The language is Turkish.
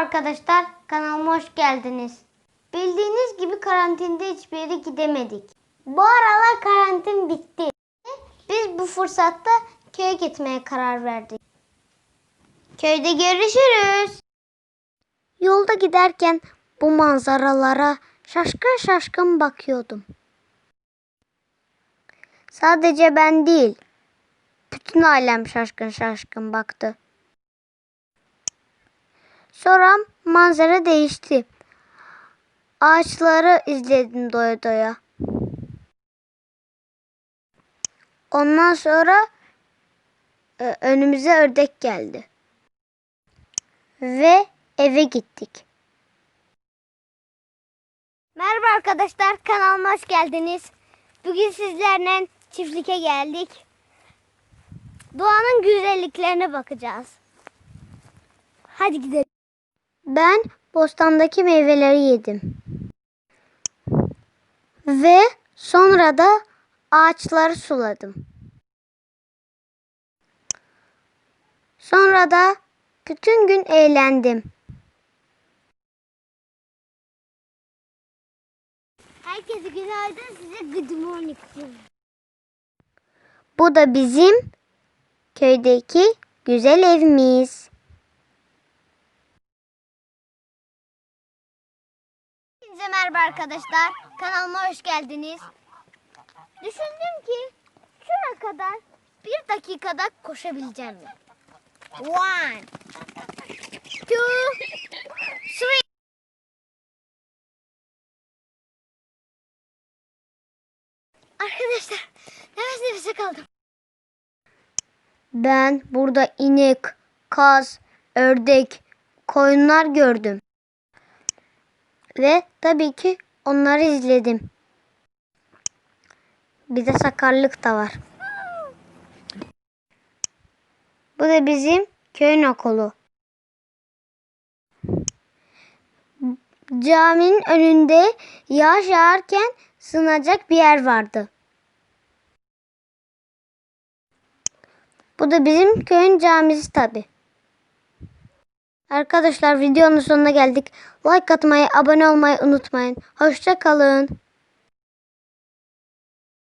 arkadaşlar, kanalıma hoş geldiniz. Bildiğiniz gibi karantinada hiçbir yere gidemedik. Bu aralar karantin bitti. Biz bu fırsatta köye gitmeye karar verdik. Köyde görüşürüz. Yolda giderken bu manzaralara şaşkın şaşkın bakıyordum. Sadece ben değil, bütün ailem şaşkın şaşkın baktı. Sonra manzara değişti. Ağaçları izledim doya doya. Ondan sonra e, önümüze ördek geldi. Ve eve gittik. Merhaba arkadaşlar, kanalıma hoş geldiniz. Bugün sizlerle çiftlik'e geldik. Doğanın güzelliklerine bakacağız. Hadi gidelim. Ben bostandaki meyveleri yedim. Ve sonra da ağaçları suladım. Sonra da bütün gün eğlendim. Herkese günaydın, size good morning diyorum. Bu da bizim köydeki güzel evimiz. Merhaba arkadaşlar. Kanalıma hoş geldiniz. Düşündüm ki şuna kadar bir dakikada koşabileceğim mi? One, two, three. Arkadaşlar nefes nefese kaldım. Ben burada inek, kaz, ördek, koyunlar gördüm. Ve tabii ki onları izledim. Bir de sakarlık da var. Bu da bizim köyün okulu. Caminin önünde yağış yağarken sığınacak bir yer vardı. Bu da bizim köyün camisi tabi. Arkadaşlar videonun sonuna geldik. Like atmayı, abone olmayı unutmayın. Hoşça kalın.